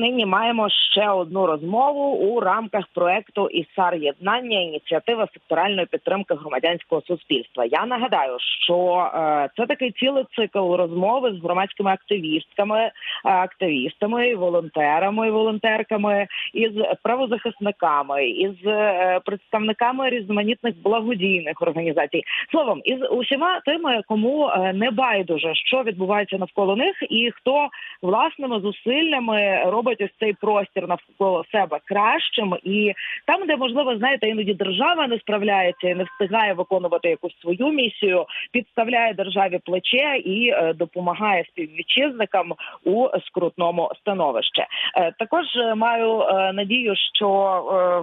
Нині маємо ще одну розмову у рамках проекту ІСАР єднання ініціатива секторальної підтримки громадянського суспільства. Я нагадаю, що е, це такий цілий цикл розмови з громадськими активістками, е, активістами, волонтерами, волонтерками, із правозахисниками, із е, представниками різноманітних благодійних організацій. Словом, із усіма тими, кому не байдуже, що відбувається навколо них, і хто власними зусиллями робить ось цей простір навколо себе кращим, і там, де можливо, знаєте, іноді держава не справляється і не встигає виконувати якусь свою місію, підставляє державі плече і е, допомагає співвітчизникам у скрутному становищі. Е, також е, маю надію, що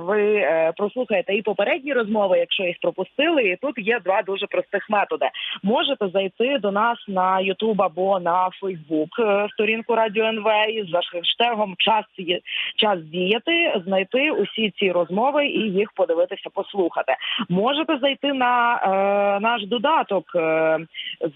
ви прослухаєте і попередні розмови, якщо їх пропустили. І тут є два дуже простих методи. Можете зайти до нас на Ютуб або на е, сторінку Радіо НВ і за хештегом час є- час діяти, знайти усі ці розмови і їх подивитися, послухати. Можете зайти на е, наш додаток е,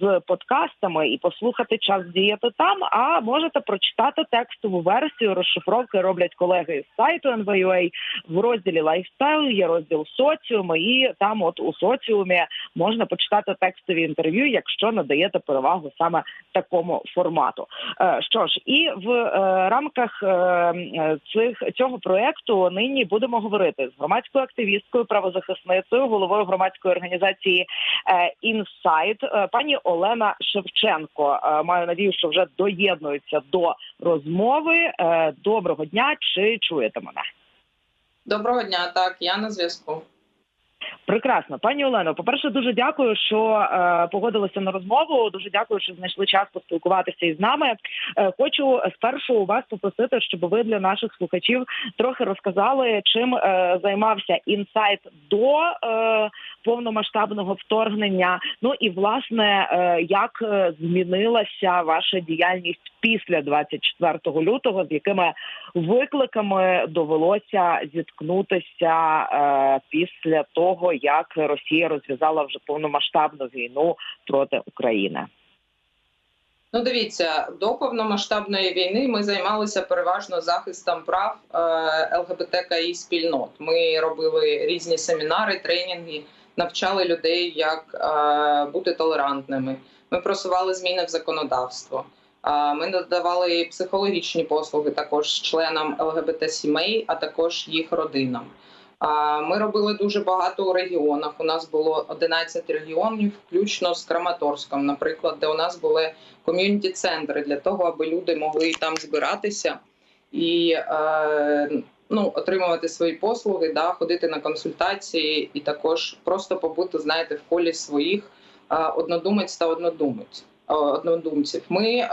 з подкастами і послухати час діяти там. А можете прочитати текстову версію розшифровки роблять колеги з сайту NVUA. в розділі лайфстайл. Є розділ соціум, і там, от у соціумі, можна почитати текстові інтерв'ю, якщо надаєте перевагу саме такому формату. Е, Що ж, і в е, рамках цих цього проекту нині будемо говорити з громадською активісткою, правозахисницею, головою громадської організації е, Інсайт, е, пані Олена Шевченко. Е, Маю надію, що вже доєднується до розмови. Е, Доброго дня, чи чуєте мене? Доброго дня, так, я на зв'язку. Прекрасно, пані Олено. По перше, дуже дякую, що е, погодилися на розмову. Дуже дякую, що знайшли час поспілкуватися із нами. Е, хочу спершу вас попросити, щоб ви для наших слухачів трохи розказали, чим е, займався інсайт до е, повномасштабного вторгнення. Ну і власне, е, як е, змінилася ваша діяльність після 24 лютого, з якими викликами довелося зіткнутися після того, як Росія розв'язала вже повномасштабну війну проти України. Ну, дивіться, до повномасштабної війни ми займалися переважно захистом прав е, ЛГБТКІ спільнот. Ми робили різні семінари, тренінги, навчали людей, як е, бути толерантними. Ми просували зміни в законодавство. Е, Ми надавали психологічні послуги також членам ЛГБТ сімей, а також їх родинам. Ми робили дуже багато у регіонах. У нас було 11 регіонів, включно з Краматорськом, наприклад, де у нас були ком'юніті центри для того, аби люди могли там збиратися і е, ну, отримувати свої послуги, да, ходити на консультації і також просто побути, знаєте, в колі своїх е, однодумець та однодумець. Е, Однодумців. Ми е,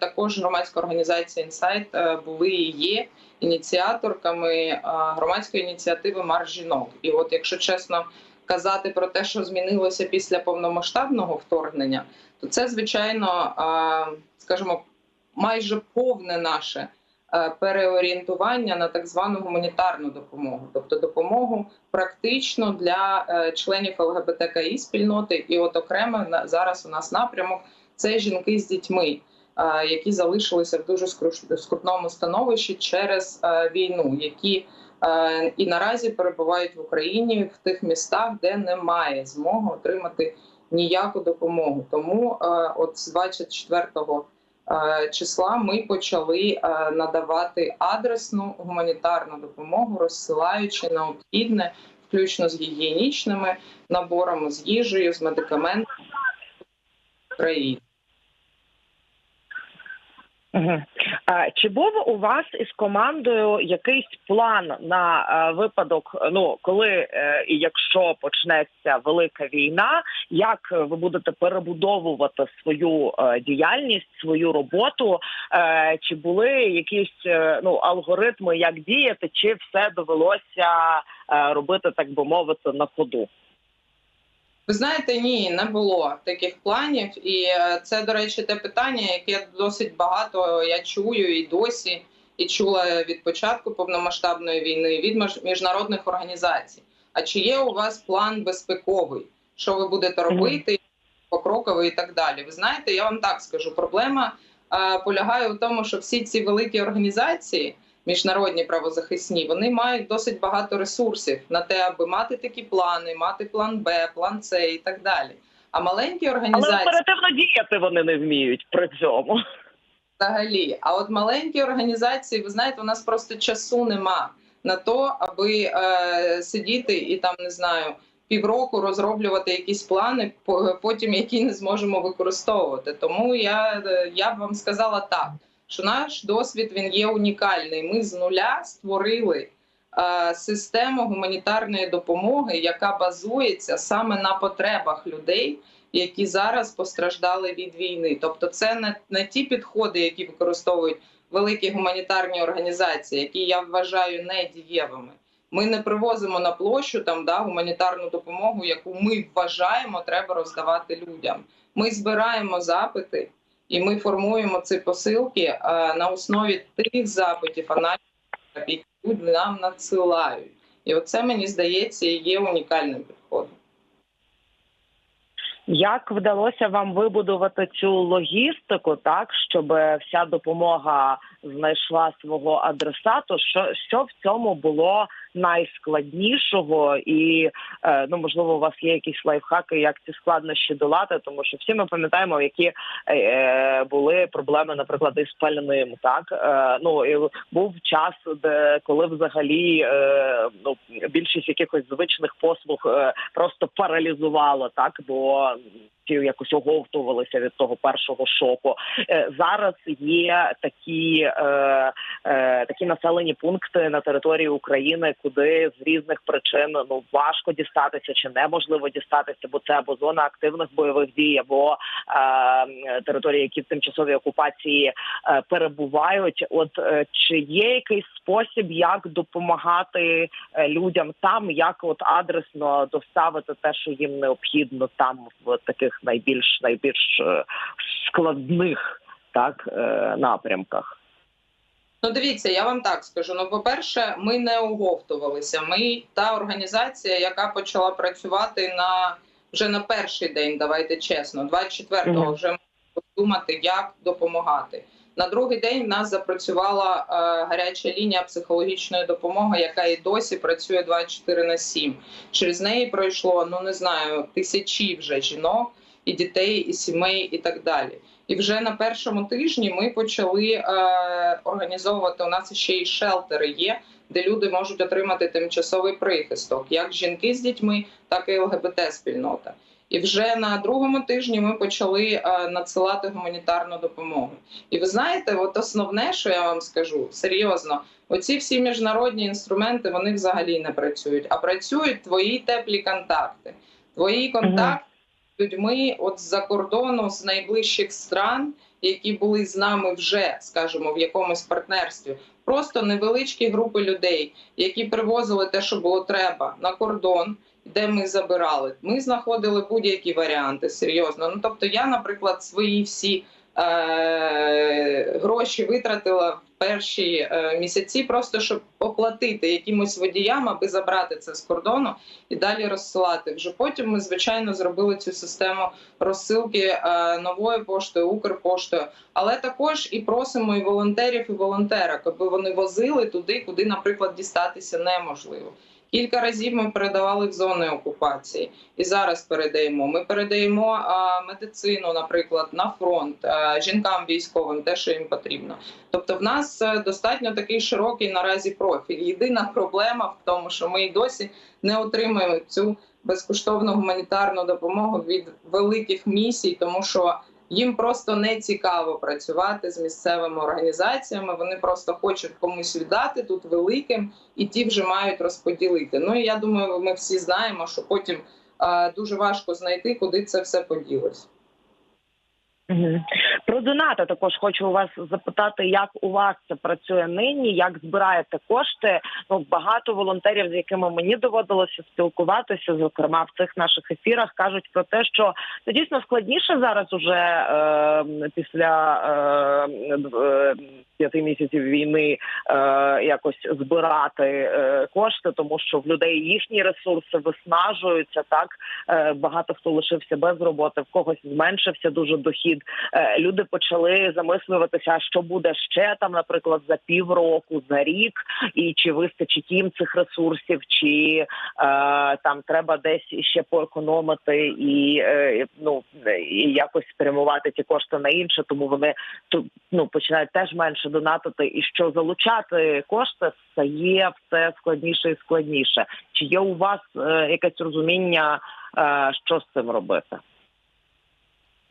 також громадська організація Інсайт е, були і є ініціаторками громадської ініціативи Марш жінок. І от, якщо чесно казати про те, що змінилося після повномасштабного вторгнення, то це звичайно, скажімо, майже повне наше переорієнтування на так звану гуманітарну допомогу, тобто допомогу практично для членів ЛГБТКІ спільноти. І от окремо зараз у нас напрямок це жінки з дітьми е, які залишилися в дуже скрутному становищі через е, війну, які е, і наразі перебувають в Україні в тих містах, де немає змоги отримати ніяку допомогу. Тому от з 24 е, числа ми почали надавати адресну гуманітарну допомогу, розсилаючи необхідне, включно з гігієнічними наборами, з їжею, з медикаментами в країні. А, чи був у вас із командою якийсь план на е, випадок, ну коли е, і якщо почнеться велика війна, як ви будете перебудовувати свою е, діяльність, свою роботу? Чи були якісь ну алгоритми, як діяти, чи все довелося робити, так би мовити, на ходу? Ви знаєте, ні, не було таких планів, і е, це, до речі, те питання, яке досить багато я чую і досі, і чула від початку повномасштабної війни від між- міжнародних організацій. А чи є у вас план безпековий? Що ви будете робити, покроковий і так далі? Ви знаєте, я вам так скажу, проблема е, полягає в тому, що всі ці великі організації міжнародні правозахисні, вони мають досить багато ресурсів на те, аби мати такі плани, мати план Б, план С і так далі. А маленькі Але організації оперативно діяти вони не вміють при цьому. взагалі. А от маленькі організації, ви знаєте, у нас просто часу нема на то, аби е, сидіти і там не знаю. Півроку розроблювати якісь плани, по- потім які не зможемо використовувати. Тому я, е, я б вам сказала так, що наш досвід він є унікальний. Ми з нуля створили е, систему гуманітарної допомоги, яка базується саме на потребах людей, які зараз постраждали від війни. Тобто, це не, не ті підходи, які використовують великі гуманітарні організації, які я вважаю недієвими. Ми не привозимо на площу там да гуманітарну допомогу, яку ми вважаємо, треба роздавати людям. Ми збираємо запити і ми формуємо ці посилки е, на основі тих запитів, аналізів, які нам надсилають. І оце мені здається є унікальним підходом. Як вдалося вам вибудувати цю логістику, так щоб вся допомога знайшла свого адресату? Що, що в цьому було найскладнішого? І е, ну можливо, у вас є якісь лайфхаки, як ці складнощі долати, тому що всі ми пам'ятаємо, які е, були проблеми, наприклад, із пальним. Так е, ну і був час, де коли взагалі ну більшість якихось звичних послуг просто паралізувало, так бо всі якось оговтувалися від того першого шоку. Зараз є такі, такі населені пункти на території України, куди з різних причин ну важко дістатися чи неможливо дістатися, бо це або зона активних бойових дій, або е, території, які в тимчасовій окупації е, перебувають. От е, чи є якийсь спосіб, як допомагати е, людям там, як от адресно доставити те, що їм необхідно там в таких найбільш найбільш е, складних так е, напрямках? Ну, дивіться, я вам так скажу. Ну, по-перше, ми не оговтувалися. Ми та організація, яка почала працювати на вже на перший день, давайте чесно, 24-го Мгм. вже можна думати, як допомагати. На другий день в нас запрацювала е, гаряча лінія психологічної допомоги, яка і досі працює 24 на 7. Через неї пройшло, ну не знаю, тисячі вже жінок, і дітей, і сімей, і так далі. І вже на першому тижні ми почали е, організовувати. У нас ще й шелтери є, де люди можуть отримати тимчасовий прихисток, як жінки з дітьми, так і ЛГБТ спільнота. І вже на другому тижні ми почали е, надсилати гуманітарну допомогу. І ви знаєте, от основне, що я вам скажу, серйозно, оці всі міжнародні інструменти вони взагалі не працюють, а працюють твої теплі контакти, твої контакти людьми, от з-за кордону, з найближчих стран, які були з нами вже, скажімо, в якомусь партнерстві. Просто невеличкі групи людей, які привозили те, що було треба, на кордон, де ми забирали. Ми знаходили будь-які варіанти серйозно. Ну тобто, я, наприклад, свої всі гроші витратила в перші е- місяці, просто щоб оплатити якимось водіям, аби забрати це з кордону і далі розсилати. Вже потім ми, звичайно, зробили цю систему розсилки е- новою поштою, Укрпоштою, але також і просимо і волонтерів, і волонтерок, аби вони возили туди, куди, наприклад, дістатися неможливо. Кілька разів ми передавали в зони окупації і зараз передаємо. Ми передаємо а, медицину, наприклад, на фронт а, жінкам військовим, те, що їм потрібно. Тобто, в нас е, достатньо такий широкий наразі профіль. Єдина проблема в тому, що ми й досі не отримуємо цю безкоштовну гуманітарну допомогу від великих місій, тому що їм просто не цікаво працювати з місцевими організаціями. Вони просто хочуть комусь віддати тут великим, і ті вже мають розподілити. Ну і я думаю, ми всі знаємо, що потім е, дуже важко знайти, куди це все поділось. Про донати також хочу у вас запитати, як у вас це працює нині, як збираєте кошти. Ну багато волонтерів, з якими мені доводилося спілкуватися, зокрема в цих наших ефірах, кажуть про те, що це дійсно складніше зараз, уже е, після е, е, п'яти місяців війни е, якось збирати е, кошти, тому що в людей їхні ресурси виснажуються. Так е, багато хто лишився без роботи, в когось зменшився дуже дохід. Ковід, е, люди почали замислюватися, що буде ще там, наприклад, за півроку, за рік, і чи вистачить їм цих ресурсів, чи е, там треба десь ще поекономити і е, ну і якось спрямувати ті кошти на інше, тому вони ну починають теж менше донатити, і що залучати кошти стає все складніше і складніше. Чи є у вас якесь розуміння, що з цим робити?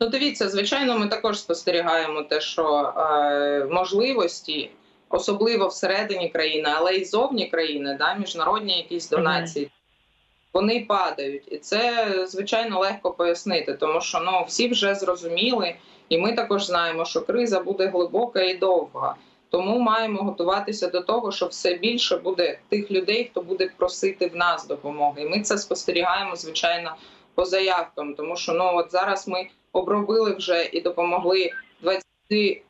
Ну, дивіться, звичайно, ми також спостерігаємо те, що е, можливості, особливо всередині країни, але й зовні країни, да, міжнародні якісь донації, вони падають. І це звичайно легко пояснити, тому що ну всі вже зрозуміли, і ми також знаємо, що криза буде глибока і довга. Тому маємо готуватися до того, що все більше буде тих людей, хто буде просити в нас допомоги. І ми це спостерігаємо, звичайно, по заявкам, тому що ну от зараз ми обробили вже і допомогли 20,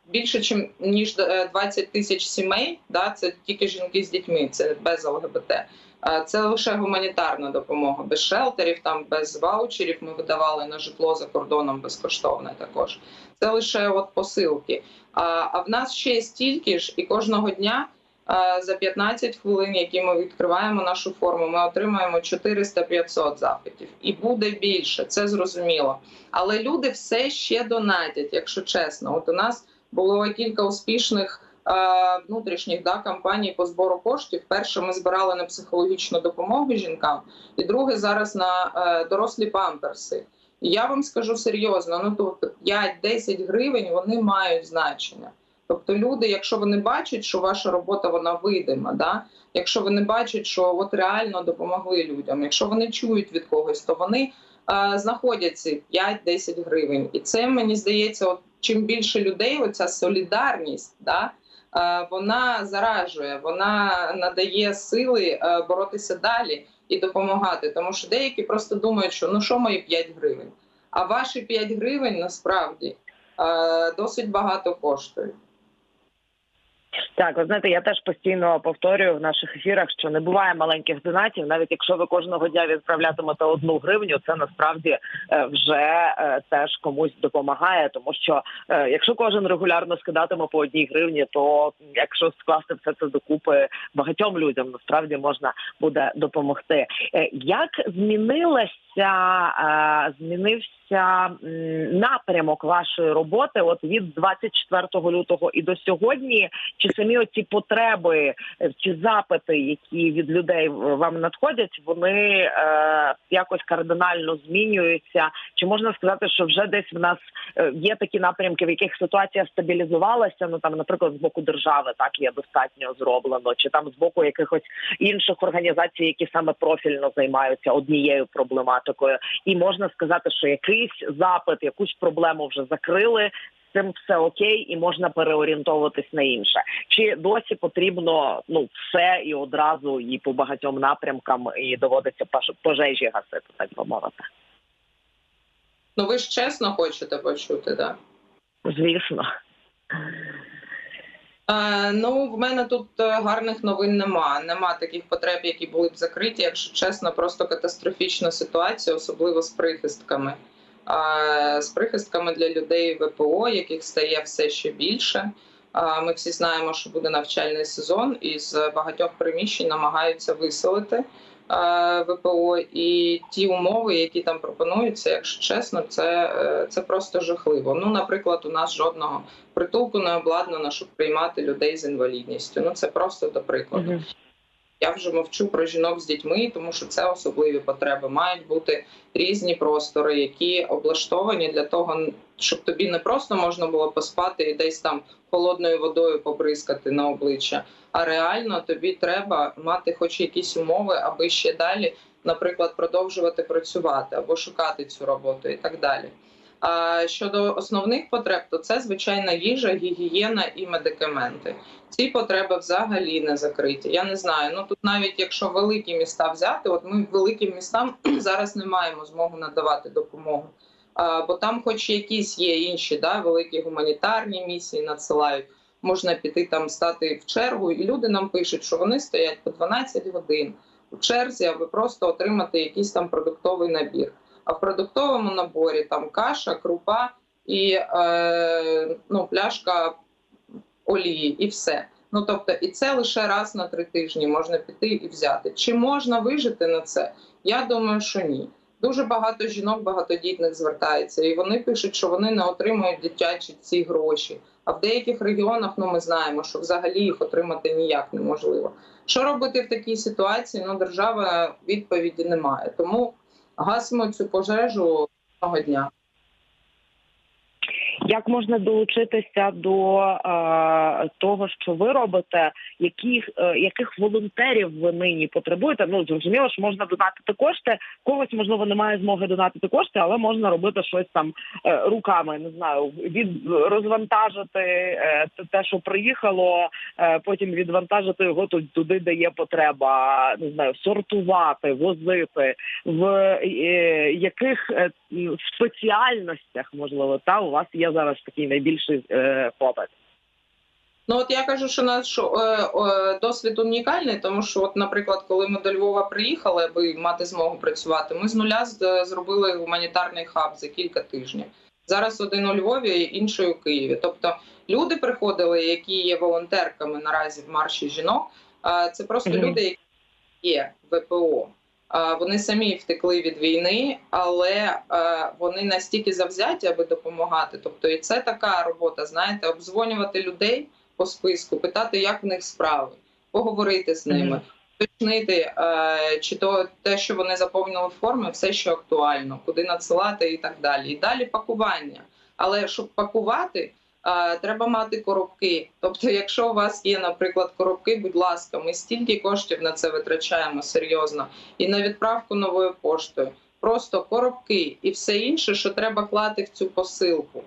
більше чим ніж е, 20 тисяч сімей. Да, це тільки жінки з дітьми, це без ЛГБТ. Е, Це лише гуманітарна допомога, без шелтерів, там без ваучерів. Ми видавали на житло за кордоном безкоштовне. Також це лише от посилки. А, а в нас ще стільки ж, і кожного дня е, за 15 хвилин, які ми відкриваємо нашу форму, ми отримаємо 400-500 запитів, і буде більше. Це зрозуміло. Але люди все ще донатять, якщо чесно. От у нас було кілька успішних е, внутрішніх да, кампаній по збору коштів. Перше, ми збирали на психологічну допомогу жінкам, і друге зараз на е, дорослі памперси. І я вам скажу серйозно: ну тобто 5-10 гривень вони мають значення. Тобто, люди, якщо вони бачать, що ваша робота вона видима, да? якщо вони бачать, що от реально допомогли людям, якщо вони чують від когось, то вони е, знаходять ці 5-10 гривень. І це мені здається, от чим більше людей, оця солідарність, да, е, вона заражує, вона надає сили е, боротися далі і допомагати. Тому що деякі просто думають, що ну що мої 5 гривень. А ваші 5 гривень насправді е, досить багато коштують. Так, ви знаєте, я теж постійно повторюю в наших ефірах, що не буває маленьких донатів. Навіть якщо ви кожного дня відправлятимете одну гривню, це насправді е, вже е, теж комусь допомагає. Тому що е, якщо кожен регулярно скидатиме по одній гривні, то якщо скласти все це докупи багатьом людям, насправді можна буде допомогти. Як змінилася е, змінився м, напрямок вашої роботи? От від 24 лютого і до сьогодні, чи самі оці потреби е, чи запити, які від людей вам надходять, вони е, якось кардинально змінюються? Чи можна сказати, що вже десь в нас е, є такі напрямки, в яких ситуація стабілізувалася? Ну там, наприклад, з боку держави так є достатньо зроблено, чи там з боку якихось інших організацій, які саме профільно займаються однією проблематикою, і можна сказати, що якийсь запит, якусь проблему вже закрили. з Цим все окей, і можна переорієнтовуватись на інше. Чи досі потрібно ну все і одразу, і по багатьом напрямкам, і доводиться пожежі гасити, так би мовити? Ну ви ж чесно хочете почути, так? Звісно. Е, ну, в мене тут е, гарних новин нема. Нема таких потреб, які були б закриті. Якщо чесно, просто катастрофічна ситуація, особливо з прихистками. Е, з прихистками для людей ВПО, яких стає все ще більше. Ми всі знаємо, що буде навчальний сезон, і з багатьох приміщень намагаються виселити ВПО. І ті умови, які там пропонуються, якщо чесно, це, е, це просто жахливо. Ну, наприклад, у нас жодного притулку не обладнано, щоб приймати людей з інвалідністю. Ну це просто до прикладу. Я вже мовчу про жінок з дітьми, тому що це особливі потреби. Мають бути різні простори, які облаштовані для того, щоб тобі не просто можна було поспати і десь там холодною водою побризкати на обличчя, а реально тобі треба мати хоч якісь умови, аби ще далі, наприклад, продовжувати працювати або шукати цю роботу і так далі. Щодо основних потреб, то це звичайна їжа, гігієна і медикаменти. Ці потреби взагалі не закриті. Я не знаю. Ну тут навіть якщо великі міста взяти, от ми великим містам зараз не маємо змогу надавати допомогу. Бо там, хоч якісь є інші, да, великі гуманітарні місії надсилають. Можна піти там стати в чергу, і люди нам пишуть, що вони стоять по 12 годин у черзі, аби просто отримати якийсь там продуктовий набір. В продуктовому наборі там каша, крупа і е, ну, пляшка олії, і все. Ну тобто, і це лише раз на три тижні можна піти і взяти. Чи можна вижити на це? Я думаю, що ні. Дуже багато жінок багатодітних звертається, і вони пишуть, що вони не отримують дитячі ці гроші. А в деяких регіонах ну ми знаємо, що взагалі їх отримати ніяк неможливо. Що робити в такій ситуації? Ну держава відповіді немає. Тому гасимо цю пожежу одного дня. Як можна долучитися до е, того, що ви робите? Яких е, яких волонтерів ви нині потребуєте? Ну зрозуміло, що можна донатити кошти. Когось можливо немає змоги донатити кошти, але можна робити щось там е, руками. Не знаю, від розвантажити е, те, що приїхало, е, потім відвантажити його туди, де є потреба. Не знаю, сортувати, возити в е, яких е, спеціальностях можливо та у вас є зараз такий найбільший е, попит? Ну от я кажу, що наш е, е, досвід унікальний, тому що, от, наприклад, коли ми до Львова приїхали, аби мати змогу працювати, ми з нуля зробили гуманітарний хаб за кілька тижнів. Зараз один у Львові, інший у Києві. Тобто люди приходили, які є волонтерками наразі в марші жінок. Це просто mm -hmm. люди, які є ВПО. Вони самі втекли від війни, але вони настільки завзяті, аби допомагати. Тобто, і це така робота, знаєте, обдзвонювати людей по списку, питати, як в них справи, поговорити з ними, уточнити, чи то те, що вони заповнили форми, все що актуально, куди надсилати і так далі. І далі пакування. Але щоб пакувати, треба мати коробки. Тобто, якщо у вас є, наприклад, коробки, будь ласка, ми стільки коштів на це витрачаємо серйозно і на відправку новою поштою. Просто коробки і все інше, що треба клати в цю посилку.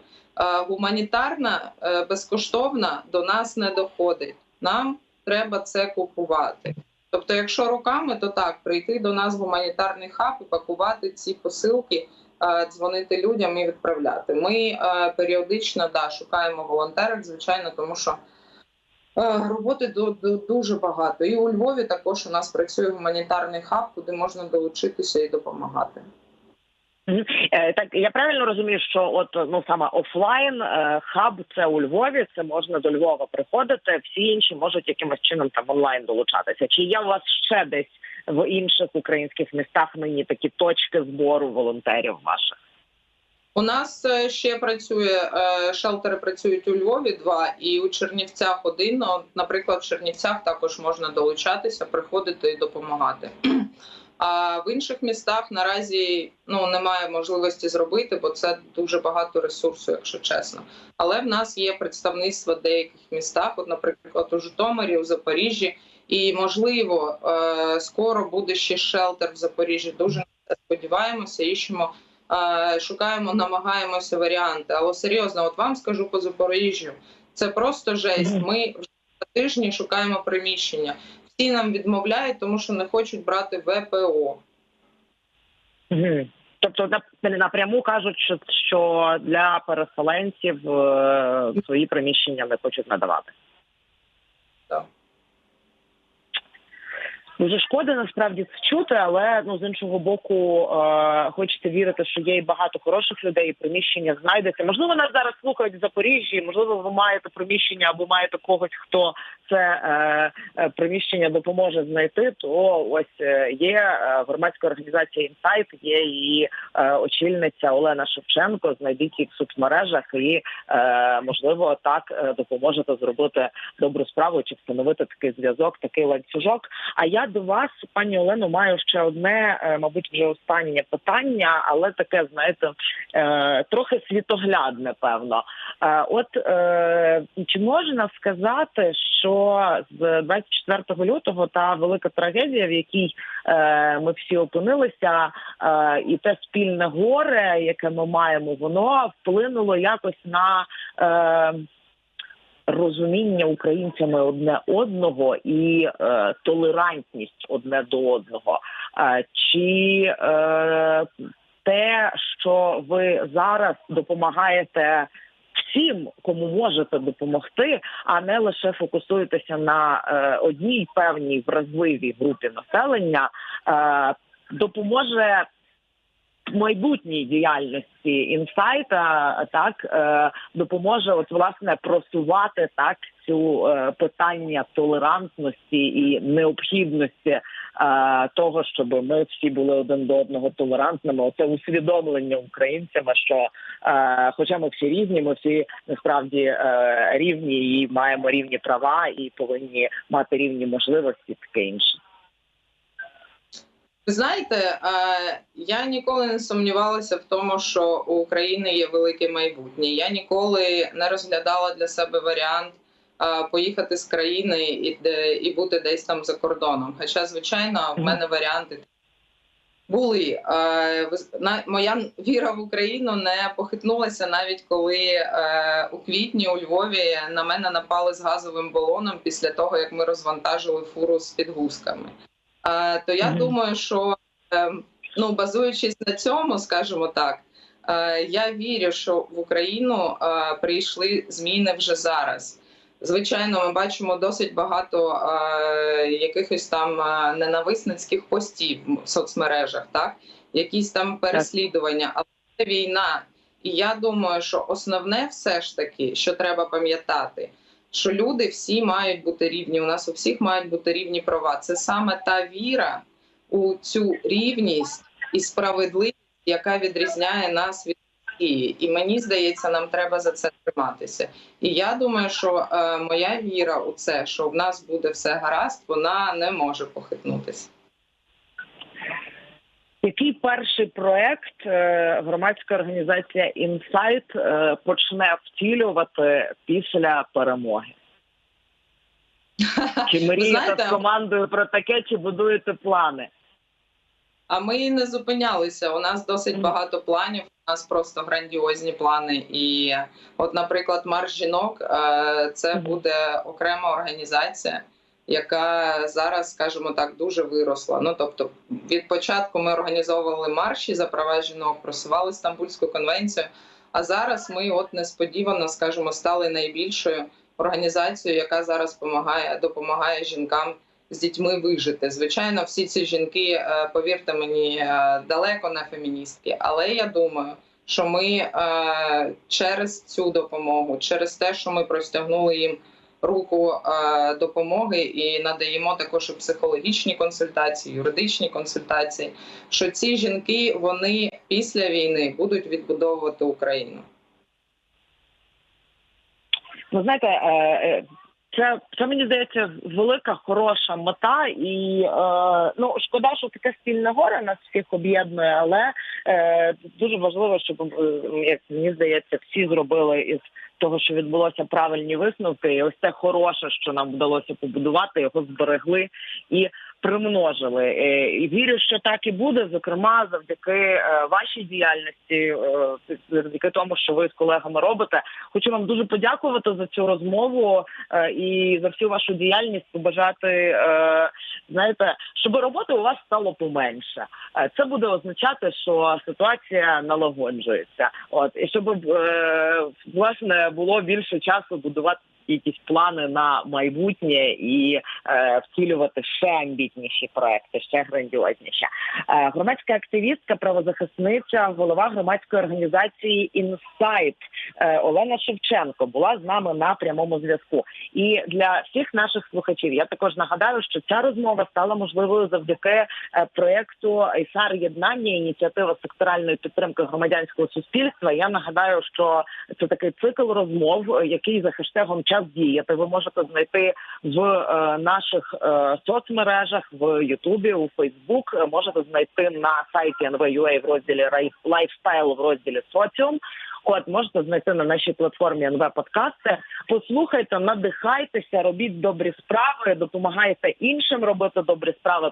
Гуманітарна е, безкоштовна до нас не доходить. Нам треба це купувати. Тобто, якщо руками, то так прийти до нас в гуманітарний хаб і пакувати ці посилки. Е, дзвонити людям і відправляти. Ми е, періодично да, шукаємо волонтерів, звичайно, тому що е, роботи дуже багато. І у Львові також у нас працює гуманітарний хаб, куди можна долучитися і допомагати. Так, я правильно розумію, що от ну саме офлайн хаб це у Львові. Це можна до Львова приходити. Всі інші можуть якимось чином там онлайн долучатися. Чи є у вас ще десь в інших українських містах нині такі точки збору волонтерів ваших? У нас е, ще працює е, шелтери. Працюють у Львові два і у Чернівцях один. Наприклад, в Чернівцях також можна долучатися, приходити і допомагати. А в інших містах наразі ну немає можливості зробити, бо це дуже багато ресурсу, якщо чесно. Але в нас є представництво в деяких містах, от, наприклад, у Житомирі, у Запоріжжі. І можливо, е, скоро буде ще шелтер в Запоріжжі. Дуже сподіваємося, іщемо, е, шукаємо, намагаємося варіанти. Але серйозно, от вам скажу по Запоріжжю, це просто жесть. Ми вже тижні шукаємо приміщення. Всі нам відмовляють, тому що не хочуть брати ВПО. Тобто напряму кажуть, що для переселенців е, свої приміщення не хочуть надавати. Так. Дуже шкода насправді це чути, але ну з іншого боку, е, хочеться вірити, що є і багато хороших людей, і приміщення знайдеться. Можливо, нас зараз слухають в Запоріжжі. Можливо, ви маєте приміщення або маєте когось, хто це е, е приміщення допоможе знайти. То ось е, є е, громадська організація інсайт, є її очільниця Олена Шевченко. Знайдіть їх в соцмережах і е, можливо так допоможете зробити добру справу чи встановити такий зв'язок, такий ланцюжок. А я до вас, пані Олено, маю ще одне, е, мабуть, вже останнє питання, але таке, знаєте, е, трохи світоглядне, певно. Е, от чи можна сказати, що з 24 лютого та велика трагедія, в якій ми всі опинилися, і те спільне горе, яке ми маємо, воно вплинуло якось на розуміння українцями одне одного і е, толерантність одне до одного. Е, чи е, те, що ви зараз допомагаєте всім, кому можете допомогти, а не лише фокусуєтеся на е, одній певній вразливій групі населення, е, допоможе майбутній діяльності інсайта так е, допоможе от власне просувати так цю е, питання толерантності і необхідності е, того, щоб ми всі були один до одного толерантними. Оце усвідомлення українцями, що хоча ми всі різні, ми всі насправді рівні і маємо рівні права, і повинні мати рівні можливості, таке інше. Ви знаєте, е, я ніколи не сумнівалася в тому, що у України є велике майбутнє. Я ніколи не розглядала для себе варіант е, поїхати з країни і і бути десь там за кордоном. Хоча, звичайно, в мене варіанти були. Е, Моя віра в Україну не похитнулася навіть коли у квітні у Львові на мене напали з газовим балоном після того, як ми розвантажили фуру з підгузками. То я Мгм. думаю, що е, ну базуючись на цьому, скажімо так, е, я вірю, що в Україну е, прийшли зміни вже зараз. Звичайно, ми бачимо досить багато е, якихось там е, ненависницьких постів в соцмережах, так якісь там переслідування, але це війна. І я думаю, що основне все ж таки, що треба пам'ятати, що люди всі мають бути рівні. У нас у всіх мають бути рівні права. Це саме та віра у цю рівність і справедливість, яка відрізняє нас від Росії. І мені здається, нам треба за це триматися. І я думаю, що е, моя віра у це, що в нас буде все гаразд, вона не може похитнутися. Який перший проект е, громадська організація Інсайт е, почне втілювати після перемоги? Чи мрієте з командою про таке, чи будуєте плани? А ми не зупинялися. У нас досить багато планів. У нас просто грандіозні плани. І, от, наприклад, марш жінок е, це буде окрема організація, яка зараз, скажімо так, дуже виросла. Ну тобто, від початку ми організовували марші за права жінок, просували Стамбульську конвенцію. А зараз ми, от несподівано, скажімо, стали найбільшою організацією, яка зараз допомагає, допомагає жінкам з дітьми вижити. Звичайно, всі ці жінки, е, повірте мені, е, далеко не феміністки. Але я думаю, що ми е, через цю допомогу, через те, що ми простягнули їм руку е, допомоги і надаємо також і психологічні консультації, юридичні консультації, що ці жінки вони після війни будуть відбудовувати Україну. Ну знаєте, е, е, це, це мені здається велика, хороша мета, і е, ну шкода, що таке спільне горе нас всіх об'єднує, але е, дуже важливо, щоб е, як мені здається, всі зробили із того, що відбулося правильні висновки, і ось це хороше, що нам вдалося побудувати, його зберегли. І примножили. Е, І вірю, що так і буде. Зокрема, завдяки е, вашій діяльності, е, завдяки тому, що ви з колегами робите. Хочу вам дуже подякувати за цю розмову і за всю вашу діяльність. Побажати знаєте, щоб роботи у вас стало поменше. Це буде означати, що ситуація налагоджується. От і щоб власне було більше часу будувати якісь плани на майбутнє і е, втілювати ще амбітніші проекти, ще грандіозніші. Е, громадська активістка, правозахисниця, голова громадської організації Інсайт е, Олена Шевченко була з нами на прямому зв'язку. І для всіх наших слухачів я також нагадаю, що ця розмова стала можливою завдяки е, проекту «Ейсар Єднання, ініціатива секторальної підтримки громадянського суспільства. Я нагадаю, що це такий цикл розмов, е, який за хештегом час діяти. Ви можете знайти в е, наших е, соцмережах в Ютубі, у Фейсбук. Е, Можете знайти на сайті NVUA в розділі «Лайфстайл» в розділі соціум. От можете знайти на нашій платформі НВ Подкасти. Послухайте, надихайтеся, робіть добрі справи, допомагайте іншим робити добрі справи.